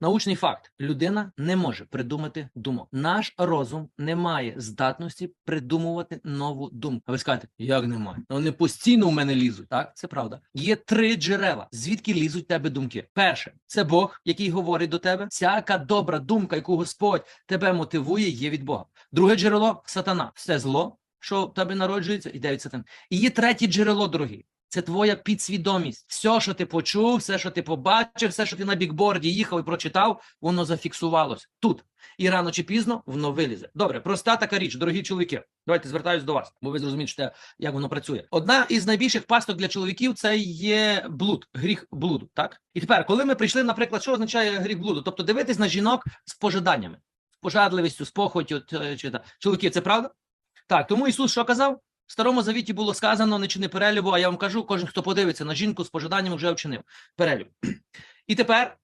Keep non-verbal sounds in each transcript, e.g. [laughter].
Научний факт: людина не може придумати думок. Наш розум не має здатності придумувати нову думку. А ви скажете, як немає? Ну, Вони постійно у мене лізуть. Так, це правда. Є три джерела, звідки лізуть в тебе думки. Перше, це Бог, який говорить до тебе. Всяка добра думка, яку Господь тебе мотивує, є від Бога. Друге джерело сатана. Все зло, що в тебе народжується, іде від сатани. І є третє джерело, дорогі. Це твоя підсвідомість. Все, що ти почув, все, що ти побачив, все, що ти на бікборді їхав і прочитав, воно зафіксувалось тут. І рано чи пізно воно вилізе. Добре, проста така річ, дорогі чоловіки. Давайте звертаюсь до вас, бо ви зрозумієте, як воно працює. Одна із найбільших пасток для чоловіків це є блуд, гріх блуду. Так і тепер, коли ми прийшли, наприклад, що означає гріх блуду? Тобто дивитись на жінок з пожаданнями, з пожадливістю, з похотю е, чи та чоловіки, це правда? Так, тому Ісус що казав? Старому завіті було сказано не чини перелюбу, а я вам кажу, кожен, хто подивиться на жінку з пожаданням, вже вчинив перелюб. І тепер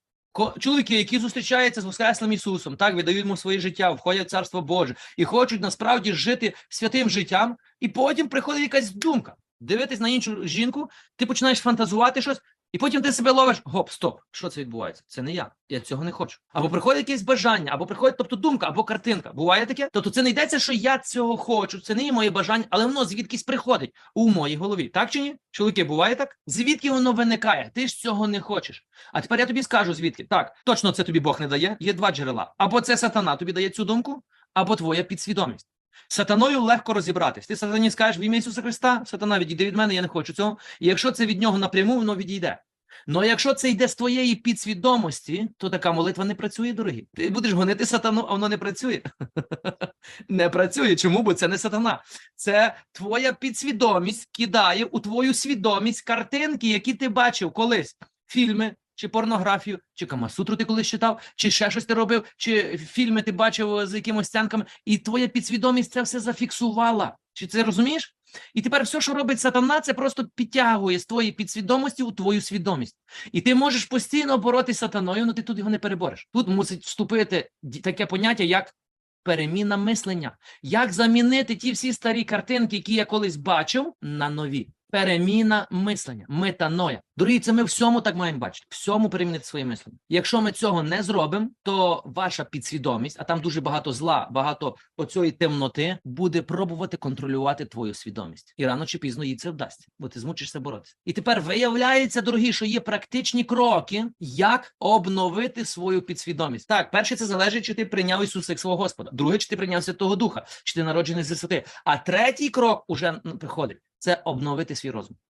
чоловіки, які зустрічаються з Воскреслим Ісусом, так віддають йому своє життя, входять в Царство Боже і хочуть насправді жити святим життям, і потім приходить якась думка. Дивитись на іншу жінку, ти починаєш фантазувати щось, і потім ти себе ловиш. Гоп, стоп, що це відбувається? Це не я. Я цього не хочу. Або приходить якесь бажання, або приходить, тобто думка, або картинка. Буває таке? Тобто це не йдеться, що я цього хочу, це не є моє бажання, але воно звідкись приходить у моїй голові. Так чи ні? Чоловіки, буває так? Звідки воно виникає? Ти ж цього не хочеш. А тепер я тобі скажу звідки. Так, точно це тобі Бог не дає. Є два джерела. Або це сатана тобі дає цю думку, або твоя підсвідомість. Сатаною легко розібратись. Ти сатані скажеш в ім'я Ісуса Христа, сатана відійде від мене, я не хочу цього. І якщо це від нього напряму, воно відійде. Ну якщо це йде з твоєї підсвідомості, то така молитва не працює, дорогі. Ти будеш гонити сатану, а воно не працює. [laughs] Не працює. Чому? Бо це не сатана. Це твоя підсвідомість кидає у твою свідомість картинки, які ти бачив колись. Фільми, чи порнографію, чи камасутру ти колись читав, чи ще щось ти робив, чи фільми ти бачив з якимось сценками, і твоя підсвідомість це все зафіксувала. Чи це розумієш? І тепер все, що робить сатана, це просто підтягує з твоєї підсвідомості у твою свідомість. І ти можеш постійно боротися з сатаною, але ти тут його не перебореш. Тут мусить вступити таке поняття, як переміна мислення. Як замінити ті всі старі картинки, які я колись бачив, на нові. Переміна мислення, метаноя. Дорогі, це ми всьому так маємо бачити. Всьому перемінити своє мислення. Якщо ми цього не зробимо, то ваша підсвідомість, а там дуже багато зла, багато оцієї темноти, буде пробувати контролювати твою свідомість. І рано чи пізно їй це вдасться, бо ти змучишся боротися. І тепер виявляється, дорогі, що є практичні кроки, як обновити свою підсвідомість. Так, перше, це залежить, чи ти прийняв Ісуса як свого Господа. Друге, чи ти прийняв Святого Духа, чи ти народжений з висоти. А третій крок уже приходить це обновити свій розум.